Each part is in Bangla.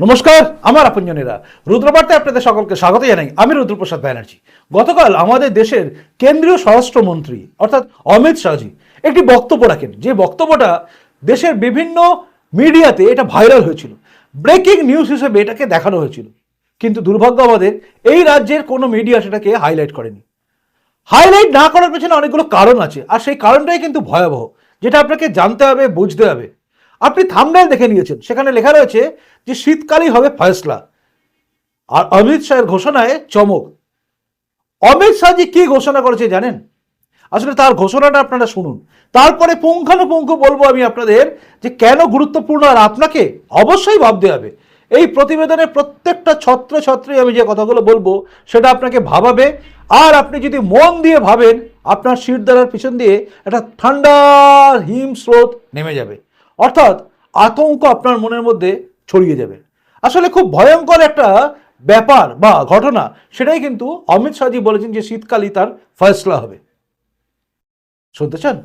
নমস্কার, আমার আপনজনেরা। রুদ্রবার্তায় আপনাদের সকলকে স্বাগত জানাই। আমি রুদ্রপ্রসাদ ব্যানার্জি। গতকাল আমাদের দেশের কেন্দ্রীয় স্বরাষ্ট্রমন্ত্রী, অর্থাৎ অমিত শাহজি, একটি বক্তব্য রাখেন। যে বক্তব্যটা দেশের বিভিন্ন মিডিয়াতে এটা ভাইরাল হয়েছিল। ব্রেকিং নিউজ হিসেবে এটাকে দেখানো হয়েছিল। কিন্তু দুর্ভাগ্য আমাদের, এই রাজ্যের কোনো মিডিয়া সেটাকে হাইলাইট করেনি। হাইলাইট না করার পেছনে অনেকগুলো কারণ আছে। আর সেই কারণটাই কিন্তু ভয়াবহ, যেটা আপনাকে জানতে হবে, বুঝতে হবে। আপনি থামনেল দেখে নিয়েছেন। সেখানে লেখা রয়েছে যে শীতকালই হবে ফয়সলা। আর অমিত শাহের ঘোষণায় চমক। অমিত শাহজি কি ঘোষণা করেছে জানেন? আসলে তার ঘোষণাটা আপনারা শুনুন। তারপরে পুঙ্খানুপুঙ্খ বলব আমি আপনাদের যে কেন গুরুত্বপূর্ণ আর আপনাকে অবশ্যই ভাবতে হবে। এই প্রতিবেদনের প্রত্যেকটা ছত্র ছত্রে আমি যে কথাগুলো বলব, সেটা আপনাকে ভাবাবে। আর আপনি যদি মন দিয়ে ভাবেন, আপনার শিরদারার পিছন দিয়ে একটা ঠান্ডা হিম স্রোত নেমে যাবে। অর্থাৎ আতঙ্ক আপনার মনের মধ্যে ছড়িয়ে যাবে আসলে খুব ভয়ঙ্কর একটা ব্যাপার বা ঘটনা সেটাই কিন্তু অমিত শাহজি বলেছেন যে শীতকালই তার ফয়সলা হবে শুনতে চান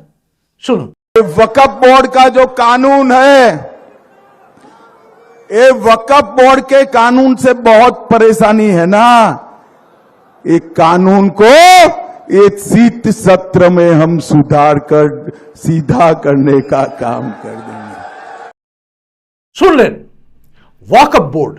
শুনুন वकफ बोर्ड का जो कानून है ये वकफ बोर्ड के कानून से बहुत परेशानी है ना ये कानून को ये शीत सत्र में हम सुधार कर सीधा करने का काम कर देंगे শুনলেন? ওয়াকআপ বোর্ড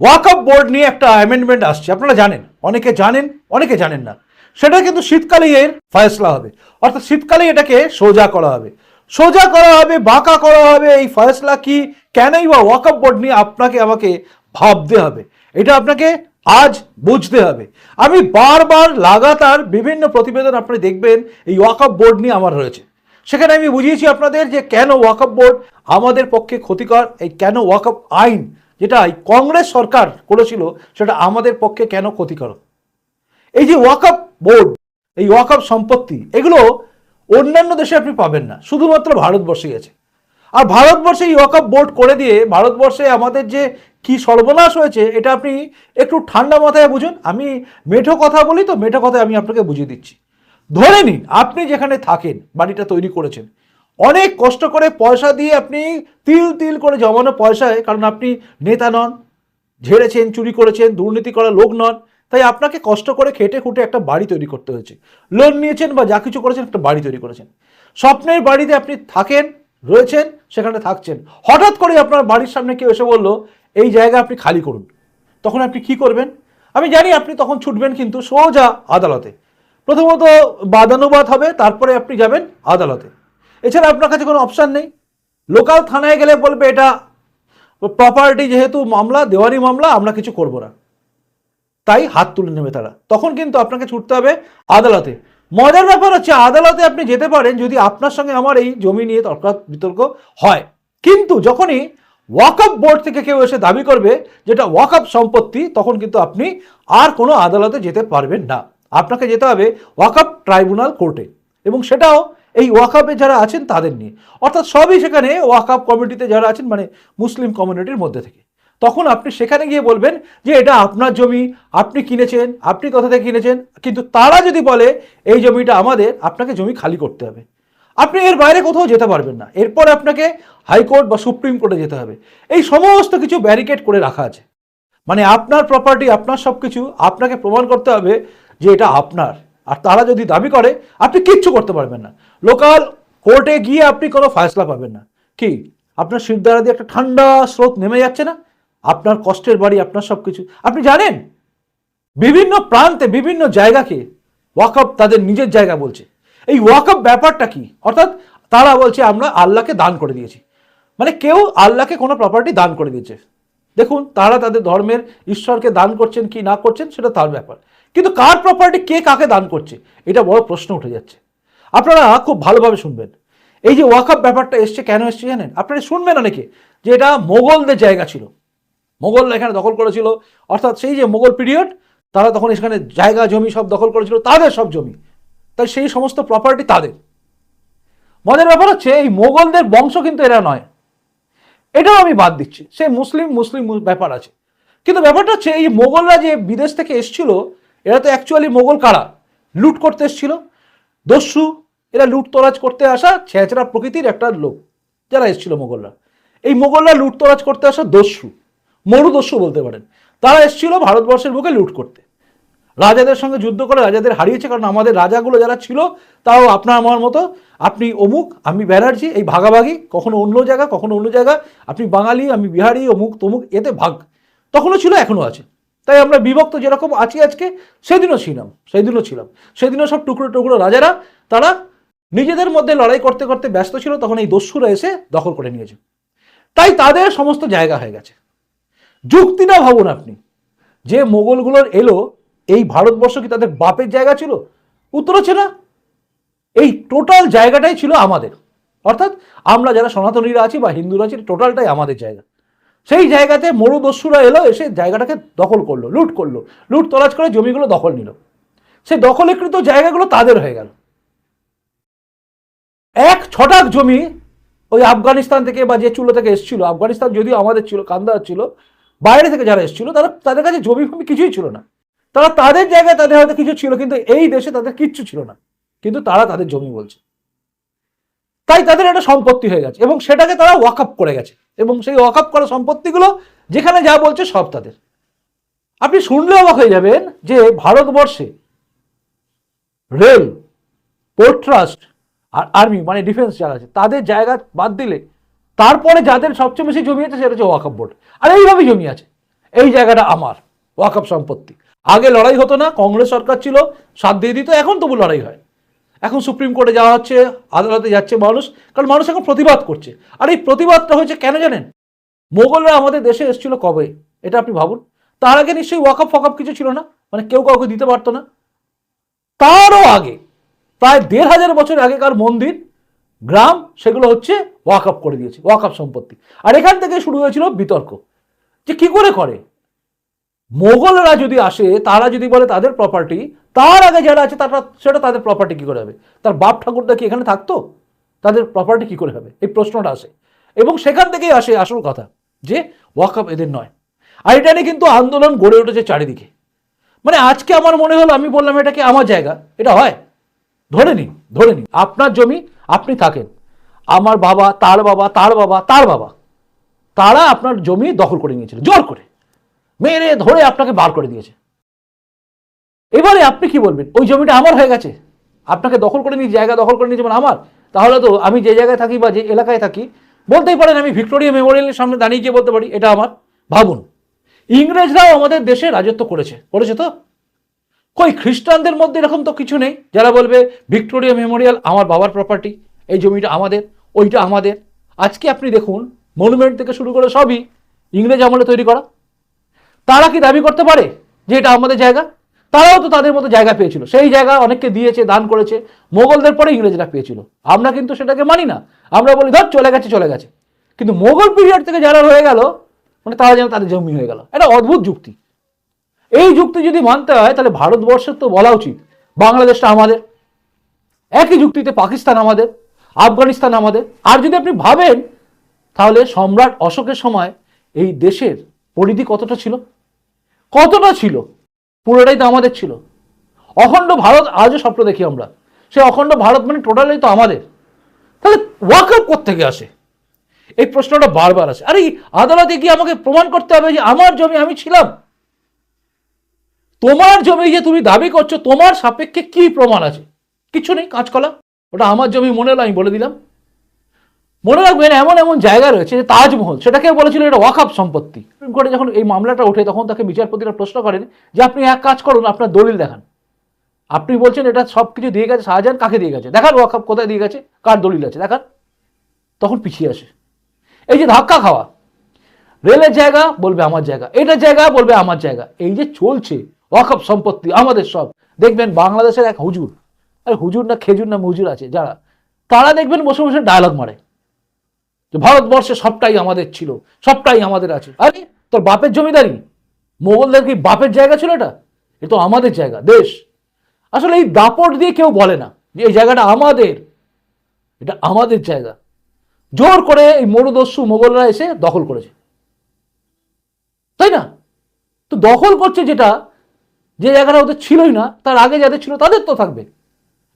ওয়াকআপ বোর্ড নিয়ে একটা অ্যামেন্ডমেন্ট আসছে, আপনারা জানেন, অনেকে জানেন অনেকে জানেন না। সেটা কিন্তু শীতকালেই এর ফয়সলা হবে। অর্থাৎ শীতকালে এটাকে সোজা করা হবে। সোজা করা হবে, বাঁকা করা হবে, এই ফয়সলা কি, কেনই বা ওয়াকআপ বোর্ড নিয়ে আপনাকে আমাকে ভাবতে হবে? এটা আপনাকে আজ বুঝতে হবে। আমি বারবার লাগাতার বিভিন্ন প্রতিবেদন আপনি দেখবেন, এই ওয়াকআপ বোর্ড নিয়ে আমার রয়েছে। সেখানে আমি বুঝিয়েছি আপনাদের যে কেন ওয়াকআপ বোর্ড আমাদের পক্ষে ক্ষতিকর, এই কেন ওয়াকআপ আইন যেটা এই কংগ্রেস সরকার করেছিল, সেটা আমাদের পক্ষে কেন ক্ষতিকর? এই যে ওয়াকআপ বোর্ড এই ওয়াকআপ সম্পত্তি, এগুলো অন্যান্য দেশে আপনি পাবেন না, শুধুমাত্র ভারতবর্ষেই আছে। আর ভারতবর্ষে এই ওয়াকআপ বোর্ড করে দিয়ে ভারতবর্ষে আমাদের যে কি সর্বনাশ হয়েছে, এটা আপনি একটু ঠান্ডা মাথায় বুঝুন। আমি মেঠো কথা বলি তো, মেঠো কথায় আমি আপনাকে বুঝিয়ে দিচ্ছি। ধরে নিন, আপনি যেখানে থাকেন, বাড়িটা তৈরি করেছেন, অনেক কষ্ট করে পয়সা দিয়ে আপনি তিল তিল করে জমানো পয়সায় কারণ আপনি নেতা নন, ঝেড়েছেন, চুরি করেছেন, দুর্নীতি করা লোক নন, তাই আপনাকে কষ্ট করে খেটে খুঁটে একটা বাড়ি তৈরি করতে হয়েছে। লোন নিয়েছেন বা যা কিছু করেছেন, একটা বাড়ি তৈরি করেছেন। স্বপ্নের বাড়িতে আপনি থাকেন, রয়েছেন, সেখানে থাকছেন। হঠাৎ করে আপনার বাড়ির সামনে কেউ এসে বলল, এই জায়গা আপনি খালি করুন। তখন আপনি কি করবেন? আমি জানি আপনি তখন ছুটবেন কিন্তু সোজা আদালতে। প্রথমত বাদানুবাদ হবে, তারপরে আপনি যাবেন আদালতে। এছাড়া আপনার কাছে কোনো অপশান নেই। লোকাল থানায় গেলে বলবে এটা প্রপার্টি যেহেতু মামলা, দেওয়ারি মামলা, আমরা কিছু করব না। তাই হাত তুলে নেবে তারা। তখন কিন্তু আপনাকে ছুটতে হবে আদালতে। মজার ব্যাপার হচ্ছে আদালতে আপনি যেতে পারেন যদি আপনার সঙ্গে আমার এই জমি নিয়ে তর্ক বিতর্ক হয়। কিন্তু যখনই ওয়াকআপ বোর্ড থেকে কেউ এসে দাবি করবে যেটা ওয়াকআপ সম্পত্তি, তখন কিন্তু আপনি আর কোনো আদালতে যেতে পারবেন না। আপনাকে যেতে হবে ওয়াকআপ ট্রাইব্যুনাল কোর্টে। এবং সেটাও এই ওয়াকআপে যারা আছেন তাদের নিয়ে। অর্থাৎ সবই সেখানে ওয়াকআপ কমিটিতে যারা আছেন মানে মুসলিম কমিউনিটির মধ্যে থেকে। তখন আপনি সেখানে গিয়ে বলবেন যে এটা আপনার জমি, আপনি কিনেছেন, আপনি কোথা থেকে কিনেছেন? কিন্তু তারা যদি বলে, এই জমিটা আমাদের, আপনাকে জমি খালি করতে হবে। আপনি এর বাইরে কোথাও যেতে পারবেন না। এরপর আপনাকে হাইকোর্ট বা সুপ্রিম কোর্টে যেতে হবে। এই সমস্ত কিছু ব্যারিকেড করে রাখা আছে। মানে আপনার প্রপার্টি আপনার সব কিছু আপনাকে প্রমাণ করতে হবে যে এটা আপনার। আর তারা যদি দাবি করে, আপনি কিচ্ছু করতে পারবেন না। লোকাল কোর্টে গিয়ে আপনি কোনো ফয়সলা পাবেন না। কি? আপনার শিরদারা দিয়ে একটা ঠান্ডা স্রোত নেমে যাচ্ছে না? আপনার কষ্টের বাড়ি, আপনার সব কিছু আপনি জানেন, বিভিন্ন প্রান্তে, বিভিন্ন জায়গাকে ওয়াকআপ তাদের নিজের জায়গা বলছে। এই ওয়াকআপ ব্যাপারটা কি? অর্থাৎ তারা বলছে, আমরা আল্লাহকে দান করে দিয়েছি। মানে কেউ আল্লাহকে কোনো প্রপার্টি দান করে দিয়েছে। দেখুন, তারা তাদের ধর্মের ঈশ্বরকে দান করছেন কি না করছেন, সেটা তার ব্যাপার। কিন্তু কার প্রপার্টি কে কাকে দান করছে? এটা বড় প্রশ্ন উঠে যাচ্ছে। আপনারা খুব ভালোভাবে শুনবেন। এই যে ওয়াকআপ ব্যাপারটা এসছে, কেন এসছে জানেন? আপনারা শুনবেন অনেকে যে এটা মোগলদের জায়গা ছিল। মোগলরা এখানে দখল করেছিল। অর্থাৎ সেই যে মোগল পিরিয়ড তারা তখন এখানে জায়গা, জমি সব দখল করেছিল। তাদের সব জমি। তাই সেই সমস্ত প্রপার্টি তাদের। মজার ব্যাপার হচ্ছে, এই মোগলদের বংশ কিন্তু এরা নয়। এটাও আমি বাদ দিচ্ছি। সে মুসলিম মুসলিম ব্যাপার আছে। কিন্তু ব্যাপারটা হচ্ছে, এই মোগলরা যে বিদেশ থেকে এসছিল এরা তো অ্যাকচুয়ালি মোগল কারা? লুট করতে এসছিল। দস্যু, এরা লুট তরাজ করতে আসা ছেঁচড়া প্রকৃতির একটা লোক, যারা এসছিল মোগলরা। এই মোগলরা লুট তরাজ করতে আসা দস্যু মরুদস্যু বলতে পারেন। তারা এসেছিল ভারতবর্ষের বুকে লুট করতে। রাজাদের সঙ্গে যুদ্ধ করে রাজাদের হারিয়েছে, কারণ আমাদের রাজাগুলো যারা ছিল, তাও আপনার আমার মতো, আপনি অমুক, আমি ব্যানার্জি, এই ভাগাভাগি, কখনো অন্য জায়গা, কখনো অন্য জায়গা, আপনি বাঙালি, আমি বিহারি, অমুক, তমুক, এতে ভাগ। তখনও ছিল, এখনও আছে। তাই আমরা বিভক্ত যেরকম আছি আজকে, সেদিনও ছিলাম সেদিনও ছিলাম। সেদিনও সব টুকরো টুকরো রাজারা, তারা নিজেদের মধ্যে লড়াই করতে করতে ব্যস্ত ছিল, তখন এই দস্যুরা এসে দখল করে নিয়েছে। তাই তাদের সমস্ত জায়গা হয়ে গেছে। যুক্তি না ভাবুন আপনি। যে মোগলগুলোর এলো, এই ভারতবর্ষ কি তাদের বাপের জায়গা ছিল? উত্তর হচ্ছে না। এই টোটাল জায়গাটাই ছিল আমাদের। অর্থাৎ আমরা যারা সনাতনীরা আছি বা হিন্দুরা আছি, টোটালটাই আমাদের জায়গা। সেই জায়গাতে মরুদস্যুরা এলো, এসে জায়গাটাকে দখল করল, লুট করল। লুট তলাজ করে জমিগুলো দখল নিল। সেই দখলীকৃত জায়গাগুলো তাদের হয়ে গেল। এক ছটাক জমি ওই আফগানিস্তান থেকে বা যে চুলো থেকে এসেছিল, আফগানিস্তান যদিও আমাদের ছিল কান্দার ছিল, বাইরে থেকে যারা এসেছিল, তারা, তাদের কাছে জমি ফমি কিছুই ছিল না। তারা তাদের জায়গায় তাদের হয়তো কিছু ছিল, কিন্তু এই দেশে তাদের কিচ্ছু ছিল না। কিন্তু তারা তাদের জমি বলছে। তাই তাদের একটা সম্পত্তি হয়ে গেছে এবং সেটাকে তারা ওয়াকআপ করে গেছে এবং সেই ওয়াকআপ করা সম্পত্তিগুলো যেখানে যা বলছে সব তাদের। আপনি শুনলে অবাক হয়ে যাবেন যে ভারতবর্ষে রেল পোর্ট ট্রাস্ট আর আর্মি মানে ডিফেন্স যারা আছে, তাদের জায়গা বাদ দিলে তারপরে যাদের সবচেয়ে বেশি জমি আছে সেটা হচ্ছে ওয়াকআপ বোর্ড আর এইভাবে জমি আছে। এই জায়গাটা আমার ওয়াকআপ সম্পত্তি। আগে লড়াই হতো না, কংগ্রেস সরকার ছিল, সাথ দিয়ে দিত, এখন তবু লড়াই হয়। এখন সুপ্রিম কোর্টে যাওয়া হচ্ছে, আদালতে যাচ্ছে মানুষ, কারণ মানুষ এখন প্রতিবাদ করছে। আর এই প্রতিবাদটা হয়েছে কেন জানেন? মোগলরা আমাদের দেশে এসেছিল কবে? এটা আপনি ভাবুন। তার আগে নিশ্চয়ই ওয়াকআপ ফকআপ কিছু ছিল না? মানে কেউ কাউকে দিতে পারতো না। তারও আগে, প্রায় দেড় হাজার বছর আগেকার মন্দির, গ্রাম, সেগুলো হচ্ছে ওয়াকআপ করে দিয়েছে, ওয়াকআপ সম্পত্তি। আর এখান থেকে শুরু হয়েছিল বিতর্ক। যে কি করে করে? মোগলরা যদি আসে, তারা যদি বলে তাদের প্রপার্টি তার আগে যারা আছে, তারা সেটা তাদের প্রপার্টি কি করে হবে? তার বাপ ঠাকুরদা কি এখানে থাকতো? তাদের প্রপার্টি কি করে হবে? এই প্রশ্নটা আসে। এবং সেখান থেকেই আসে আসল কথা, যে ওয়াকআপ এদের নয়। আর এটা নিয়ে কিন্তু আন্দোলন গড়ে উঠেছে চারিদিকে। মানে আজকে আমার মনে হলো, আমি বললাম, এটা কি আমার জায়গা? এটা হয়। ধরে নিন ধরে নিন। আপনার জমি, আপনি থাকেন। আমার বাবা, তার বাবা তার বাবা তার বাবা। তারা আপনার জমি দখল করে নিয়েছিল, জোর করে। মেরে ধরে আপনাকে বার করে দিয়েছে। এবারে আপনি কি বলবেন? ওই জমিটা আমার হয়ে গেছে। আপনাকে দখল করে নিয়ে জায়গা দখল করে নিয়ে যেমন আমার। তাহলে তো আমি যে জায়গায় থাকি বা যে এলাকায় থাকি, বলতেই পারেন আমি ভিক্টোরিয়া মেমোরিয়ালের সামনে দাঁড়িয়ে গিয়ে বলতে পারি, এটা আমার। ভাবুন, ইংরেজরাও আমাদের দেশে রাজত্ব করেছে। করেছে তো? কই, খ্রিস্টানদের মধ্যে এরকম তো কিছু নেই, যারা বলবে ভিক্টোরিয়া মেমোরিয়াল আমার বাবার প্রপার্টি এই জমিটা আমাদের, ওইটা আমাদের। আজকে আপনি দেখুন মনুমেন্ট থেকে শুরু করে সবই ইংরেজ আমলে তৈরি করা। তারা কি দাবি করতে পারে যে এটা আমাদের জায়গা? তারাও তো তাদের মতো জায়গা পেয়েছিল। সেই জায়গা অনেককে দিয়েছে, দান করেছে। মোগলদের পরে ইংরেজরা পেয়েছিল। আমরা কিন্তু সেটাকে মানি না। আমরা বলি, ধর চলে গেছে চলে গেছে। কিন্তু মোগল পিরিয়ড থেকে যারা রয়ে গেল মানে তারা যেন তাদের জমি হয়ে গেল। এটা অদ্ভুত যুক্তি। এই যুক্তি যদি মানতে হয়, তাহলে ভারতবর্ষের তো বলা উচিত। বাংলাদেশটা আমাদের। একই যুক্তিতে পাকিস্তান আমাদের, আফগানিস্তান আমাদের। আর যদি আপনি ভাবেন, তাহলে সম্রাট অশোকের সময় এই দেশের পরিধি কতটা ছিল? কতটা ছিল? পুরোটাই তো আমাদের ছিল। অখণ্ড ভারত আজও স্বপ্ন দেখি আমরা। সেই অখণ্ড ভারত মানে টোটালি তো আমাদের। তাহলে ওয়াকআপ থেকে আসে? এই প্রশ্নটা বারবার আসে। আরে, আদালতে গিয়ে আমাকে প্রমাণ করতে হবে যে আমার জমি আমি ছিলাম। তোমার জমি যে তুমি দাবি করছ, তোমার সাপেক্ষে কি প্রমাণ আছে? কিছু নেই, কাঁচকলা। ওটা আমার জমি মনে হলো, আমি বলে দিলাম। মনে রাখবেন, এমন এমন জায়গা রয়েছে যে তাজমহল সেটাকে বলেছিল এটা ওয়াকআপ সম্পত্তি। সুপ্রিম কোর্টে যখন এই মামলাটা ওঠে, তখন তাকে বিচারপতিরা প্রশ্ন করেন যে, আপনি এক কাজ করুন, আপনার দলিল দেখান। আপনি বলছেন এটা সব কিছু দিয়ে গেছে, শাহজাহান কাকে দিয়ে গেছে? দেখান ওয়াকআপ কোথায় দিয়ে গেছে, কার দলিল আছে, দেখান। তখন পিছিয়ে আসে। এই যে ধাক্কা খাওয়া, রেলের জায়গা বলবে আমার জায়গা এটার জায়গা বলবে আমার জায়গা, এই যে চলছে, ওয়াকআপ সম্পত্তি, আমাদের সব। দেখবেন বাংলাদেশের এক হুজুর, আর হুজুর না খেজুর না মজুর আছে, যারা, তারা দেখবেন বসে বসে ডায়লগ মারে। যে ভারতবর্ষে সবটাই আমাদের ছিল, সবটাই আমাদের আছে। আরে, তোর বাপের জমিদারি? মোগলদের কি বাপের জায়গা ছিল এটা? এ তো আমাদের জায়গা, দেশ। আসলে এই দাপট দিয়ে কেউ বলে না যে এই জায়গাটা আমাদের। এটা আমাদের জায়গা। জোর করে এই মরুদস্যু মোগলরা এসে দখল করেছে। তাই না? তো দখল করছে যেটা, যে জায়গাটা ওদের ছিলই না, তার আগে যাদের ছিল তাদের তো থাকবে।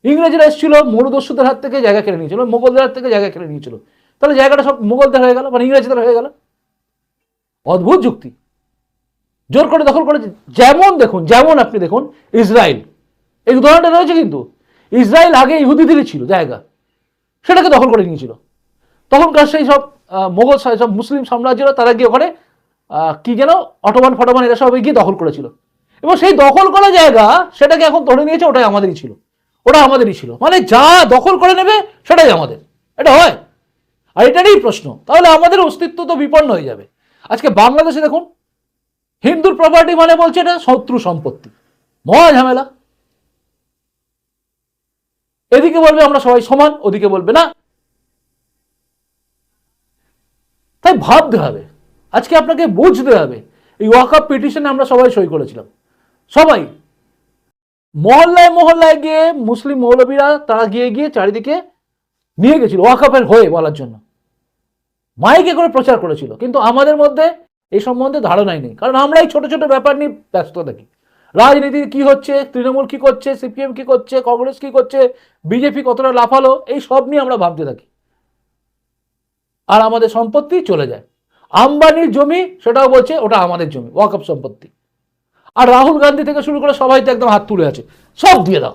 ইংরেজরা এসেছিল মরুদস্যুদের হাত থেকে জায়গা কেড়ে নিয়েছিল, মোগলদের হাত থেকে জায়গা কেড়ে নিয়েছিল। তাহলে জায়গাটা সব মোগলদের হয়ে গেল মানে ইংরেজদের হয়ে গেল। অদ্ভুত যুক্তি। জোর করে দখল করেছে। যেমন দেখুন, যেমন আপনি দেখুন, ইসরায়েল। এই উদাহরণটা রয়েছে কিন্তু। ইসরায়েল আগে ইহুদিদেরই ছিল, জায়গা। সেটাকে দখল করে নিয়েছিল। তখনকার সেই সব মোগল সব মুসলিম সাম্রাজ্যরা, তারা গিয়ে ওখানে কি যেন, অটোমান ফটোমান এরা সব গিয়ে দখল করেছিল। এবং সেই দখল করা জায়গা সেটাকে এখন ধরে নিয়েছে, ওটাই আমাদেরই ছিল। ওটা আমাদেরই ছিল। মানে যা দখল করে নেবে, সেটাই আমাদের। এটা হয়। আর এটারই প্রশ্ন। তাহলে আমাদের অস্তিত্ব তো বিপন্ন হয়ে যাবে। আজকে বাংলাদেশে দেখুন, হিন্দুর প্রপার্টি মানে বলছে এটা শত্রু সম্পত্তি। মহা ঝামেলা। এদিকে বলবে আমরা সবাই সমান, ওদিকে বলবে না। তাই ভাবতে হবে। আজকে আপনাকে বুঝতে হবে। এই ওয়াকআপ পিটিশনে আমরা সবাই সই করেছিলাম। সবাই। মহল্লায় মহল্লায় গিয়ে মুসলিম মৌলবীরা, তারা গিয়ে গিয়ে চারিদিকে নিয়ে গেছিল ওয়াকআপের হয়ে বলার জন্য। মাইকে করে প্রচার করেছিল, কিন্তু আমাদের মধ্যে এই সম্বন্ধে ধারণাই নেই। কারণ আমরা এই ছোট ছোট ব্যাপার নিয়ে ব্যস্ত থাকি। রাজনীতির কি হচ্ছে, তৃণমূল কি করছে সিপিএম কি করছে, কংগ্রেস কি করছে বিজেপি কতটা লাফালো, এই সব নিয়ে আমরা ভাবতে থাকি। আর আমাদের সম্পত্তি চলে যায়। আম্বানির জমি, সেটাও বলছে, ওটা আমাদের জমি ওয়াকআপ সম্পত্তি। আর রাহুল গান্ধী থেকে শুরু করে সবাই তো একদম হাত তুলে আছে। সব দিয়ে দাও।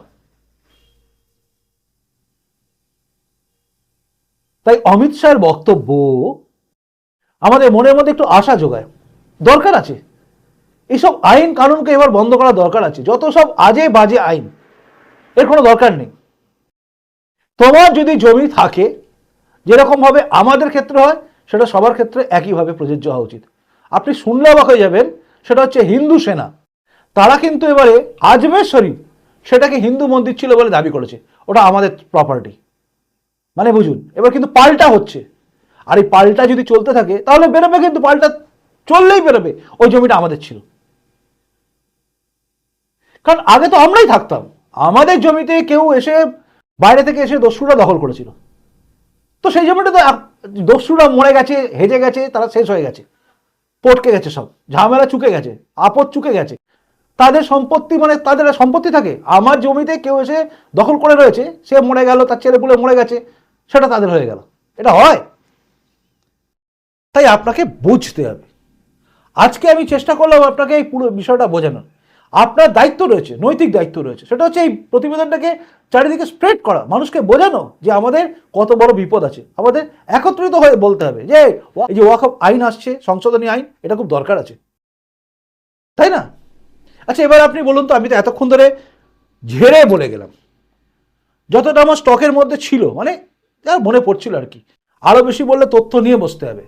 তাই অমিত শাহের বক্তব্য আমাদের মনের মধ্যে একটু আশা যোগায়। দরকার আছে। এইসব আইন কানুনকে এবার বন্ধ করা দরকার আছে। যত সব আজে বাজে আইন, এর কোনো দরকার নেই। তোমার যদি জমি থাকে, যেরকম ভাবে আমাদের ক্ষেত্রে হয়, সেটা সবার ক্ষেত্রে একইভাবে প্রযোজ্য হওয়া উচিত। আপনি শুনলে অবাক হয়ে যাবেন, সেটা হচ্ছে হিন্দু সেনা। তারা কিন্তু এবারে আজমের শরীফ সেটাকে হিন্দু মন্দির ছিল বলে দাবি করেছে। ওটা আমাদের প্রপার্টি মানে বুঝুন, এবার কিন্তু পাল্টা হচ্ছে। আর এই পাল্টা যদি চলতে থাকে, তাহলে বেরোবে কিন্তু, পাল্টা চললেই বেরোবে, ওই জমিটা আমাদের ছিল। কারণ আগে তো আমরাই থাকতাম, আমাদের জমিতে কেউ এসে, বাইরে থেকে এসে দস্যুরা দখল করেছিল। তো সেই জমিটা তো দস্যুরা মরে গেছে, হেজে গেছে, তারা শেষ হয়ে গেছে। পটকে গেছে সব, ঝামেলা চুকে গেছে, আপদ চুকে গেছে। তাদের সম্পত্তি মানে তাদের সম্পত্তি থাকে। আমার জমিতে কেউ এসে দখল করে রয়েছে, সে মরে গেল, তার ছেলে পুলে মরে গেছে। সেটা তাদের হয়ে গেল। এটা হয়। তাই আপনাকে বুঝতে হবে। আজকে আমি চেষ্টা করলাম আপনাকে এই পুরো বিষয়টা বোঝানোর। আপনার দায়িত্ব রয়েছে, নৈতিক দায়িত্ব রয়েছে। সেটা হচ্ছে এই প্রতিবেদনটাকে চারিদিকে স্প্রেড করা, মানুষকে বোঝানো যে আমাদের কত বড় বিপদ আছে। আমাদের একত্রিত হয়ে বলতে হবে যে, এই যে ওয়াকফ আইন আসছে, সংশোধনী আইন, এটা খুব দরকার আছে। তাই না? আচ্ছা এবার আপনি বলুন তো, আমি তো এতক্ষণ ধরে ঝেড়ে বলে গেলাম। যতটা আমার স্টকের মধ্যে ছিল মানে আর মনে পড়ছিল আর কি। আরও বেশি বললে তথ্য নিয়ে বসতে হবে।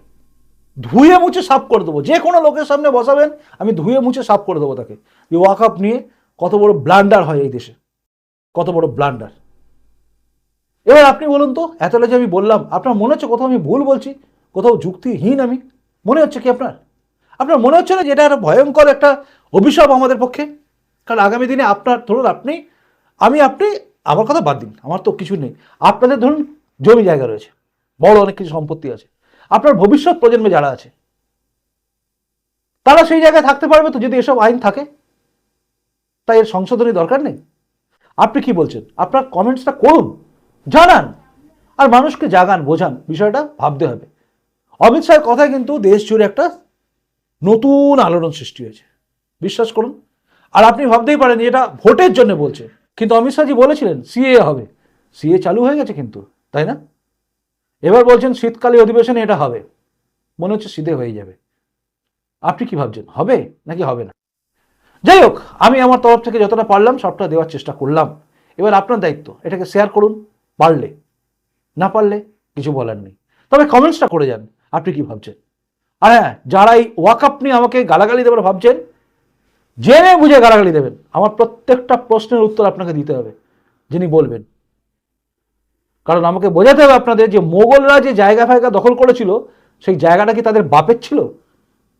ধুয়ে মুছে সাফ করে দেবো। যে কোনো লোকের সামনে বসাবেন, আমি ধুয়ে মুছে সাফ করে দেবো তাকে। যে ওয়াকআপ নিয়ে কত বড় ব্লান্ডার হয় এই দেশে। কত বড় ব্লান্ডার এবার আপনি বলুন তো এতটা যে আমি বললাম, আপনার মনে হচ্ছে কোথাও আমি ভুল বলছি? কোথাও যুক্তিহীন আমি? মনে হচ্ছে কি আপনার? আপনার মনে হচ্ছে না যে এটা একটা ভয়ঙ্কর একটা অভিশাপ আমাদের পক্ষে? কারণ আগামী দিনে আপনার, ধরুন আপনি, আমি, আপনি, আমার কথা বাদ দিন, আমার তো কিছু নেই। আপনাদের ধরুন জমি জায়গা রয়েছে, বড় অনেক কিছু সম্পত্তি আছে। আপনার ভবিষ্যৎ প্রজন্মে যারা আছে, তারা সেই জায়গায় থাকতে পারবে তো যদি এসব আইন থাকে? তাই এর সংশোধনী দরকার নেই। আপনি কি বলছেন? আপনার কমেন্টসটা করুন, জানান, আর মানুষকে জাগান, বোঝান, বিষয়টা ভাবতে হবে। অমিত শাহের কথায় কিন্তু দেশ জুড়ে একটা নতুন আলোড়ন সৃষ্টি হয়েছে। বিশ্বাস করুন। আর আপনি ভাবতেই পারেন, এটা ভোটের জন্য বলছে। কিন্তু অমিত শাহজি বলেছিলেন, সিএ হবে। সিএ চালু হয়ে গেছে কিন্তু। তাই না? এবার বলছেন শীতকালে অধিবেশনে এটা হবে। মনে হচ্ছে সিধে হয়ে যাবে। আপনি কি ভাবছেন, হবে নাকি হবে না? যাই হোক, আমি আমার তরফ থেকে যতটা পারলাম সবটা দেওয়ার চেষ্টা করলাম। এবার আপনার দায়িত্ব, এটাকে শেয়ার করুন, পারলে। না পারলে কিছু বলার নেই। তবে কমেন্টসটা করে যান, আপনি কি ভাবছেন? আর হ্যাঁ যারা এই ওয়াকআপ নিয়ে আমাকে গালাগালি দেবার ভাবছেন, জেনে বুঝে গালাগালি দেবেন। আমার প্রত্যেকটা প্রশ্নের উত্তর আপনাকে দিতে হবে, যিনি বলবেন। কারণ আমাকে বোঝাতে হবে আপনাদের যে মোগলরা যে জায়গা ফায়গা দখল করেছিল, সেই জায়গাটা কি তাদের বাপের ছিল?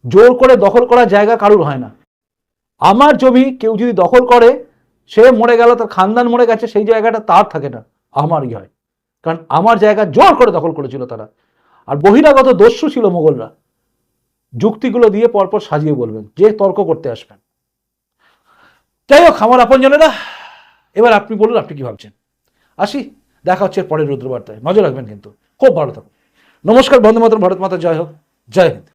জোর করে দখল করা জায়গা কারুর হয় না। আমার জমি কেউ যদি দখল করে, সে মরে গেল, তার খানদান মরে গেছে, সেই জায়গাটা তার থাকে না, আমারই হয়। কারণ আমার জায়গা জোর করে দখল করেছিল তারা। আর বহিরাগত দস্যু ছিল মোগলরা। যুক্তিগুলো দিয়ে পরপর সাজিয়ে বলবেন, যে তর্ক করতে আসবেন। যাই হোক, আমার আপনজনেরা, এবার আপনি বলুন, আপনি কি ভাবছেন? আসি। দেখা হচ্ছে পরের রুদ্রবার্তায়। নজর রাখবেন কিন্তু। খুব ভালো থাকুন। নমস্কার বন্ধু মাতরম, ভারত মাতা, জয় হোক। জয় হিন্দ।